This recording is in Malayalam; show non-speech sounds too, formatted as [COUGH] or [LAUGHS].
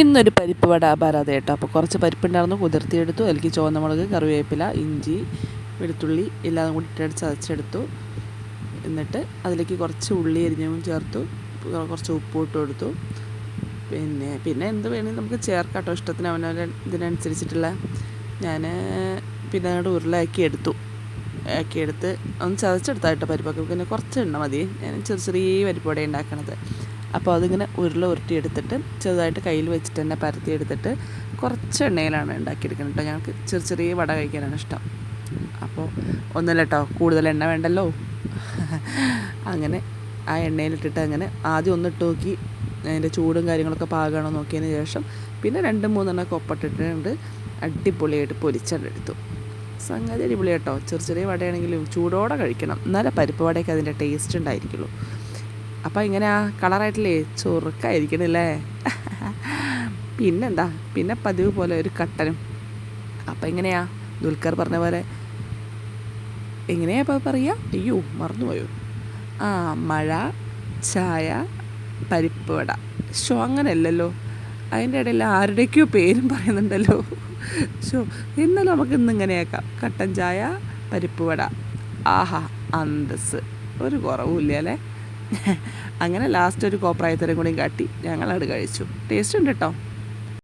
ഇന്നൊരു പരിപ്പ് വട വരാതെ കേട്ടോ. അപ്പോൾ കുറച്ച് പരിപ്പുണ്ടായിരുന്നു കുതിർത്തിയെടുത്തു. അതിലേക്ക് ചുവന്ന മുളക് കറിവേപ്പില ഇഞ്ചി വെളുത്തുള്ളി എല്ലാം കൂടി ഇട്ടടിച്ച് ചതച്ചെടുത്തു. എന്നിട്ട് അതിലേക്ക് കുറച്ച് ഉള്ളി അരിഞ്ഞതും ചേർത്തു. കുറച്ച് ഉപ്പ് ഇട്ട് കൊടുത്തു. പിന്നെ പിന്നെ എന്ത് വേണമെങ്കിലും നമുക്ക് ചേർക്കാം കേട്ടോ. ഇഷ്ടത്തിന് അവനവന്റെ ഇതിനനുസരിച്ചിട്ടുള്ള. ഞാൻ പിന്നെ അങ്ങോട്ട് ഉരുളയാക്കി എടുത്തു. ആക്കിയെടുത്ത് ഒന്ന് ചതച്ചെടുത്താട്ടോ പരിപ്പൊക്കെ. പിന്നെ കുറച്ച് എണ്ണ മതി. ഞാൻ ചെറിയ ചെറിയ പരിപ്പോടെ ഉണ്ടാക്കണത്. അപ്പോൾ അതിങ്ങനെ ഉരുള ഉരുട്ടിയെടുത്തിട്ട് ചെറുതായിട്ട് കയ്യിൽ വെച്ചിട്ട് തന്നെ പരത്തി എടുത്തിട്ട് കുറച്ച് എണ്ണയിലാണ് ഉണ്ടാക്കിയെടുക്കുന്നത് കേട്ടോ. ഞങ്ങൾക്ക് ചെറിയ ചെറിയ വട കഴിക്കാനാണ് ഇഷ്ടം. അപ്പോൾ ഒന്നുമില്ല കേട്ടോ കൂടുതൽ എണ്ണ വേണ്ടല്ലോ. അങ്ങനെ ആ എണ്ണയിലിട്ടിട്ട് അങ്ങനെ ആദ്യം ഒന്ന് ഇട്ട് നോക്കി അതിന്റെ ചൂടും കാര്യങ്ങളൊക്കെ പാകമാണോ നോക്കിയതിന് ശേഷം പിന്നെ രണ്ട് മൂന്നെണ്ണമൊക്കെ കൊപ്പട്ടിട്ടുണ്ട് അടിപൊളിയായിട്ട് പൊരിച്ചെടുത്തു സംഗതി അടിപൊളി കേട്ടോ ചെറിയ ചെറിയ വടയാണെങ്കിലും ചൂടോടെ കഴിക്കണം. എന്നാലേ പരിപ്പ് വടയൊക്കെ അതിന്റെ ടേസ്റ്റ് ഉണ്ടായിരിക്കുള്ളൂ. അപ്പോൾ ഇങ്ങനെ ആ കളറായിട്ടില്ലേ? ചൊറുക്കായിരിക്കണല്ലേ? പിന്നെന്താ? പിന്നെ പതിവ് പോലെ ഒരു കട്ടനും. അപ്പം എങ്ങനെയാ? ദുൽഖർ പറഞ്ഞ പോലെ. എങ്ങനെയാ അപ്പോൾ പറയുക അയ്യോ മറന്നുപോയോ? ആ മഴ ചായ പരിപ്പ് വട. ഷോ അങ്ങനെയല്ലല്ലോ. അതിന്റെ ഇടയിൽ ആരുടെയൊക്കെയോ പേരും പറയുന്നുണ്ടല്ലോ. ഷോ എന്നാലും നമുക്ക് ഇന്ന് ഇങ്ങനെയാക്കാം. കട്ടൻ ചായ പരിപ്പ് വട. ആഹാ അന്തസ് ഒരു കുറവുമില്ല അല്ലേ? [LAUGHS] അങ്ങനെ ലാസ്റ്റ് ഒരു കോപ്രായത്തരം കൂടി കാട്ടി. ഞങ്ങളത് കഴിച്ചു. ടേസ്റ്റ് ഉണ്ട് കേട്ടോ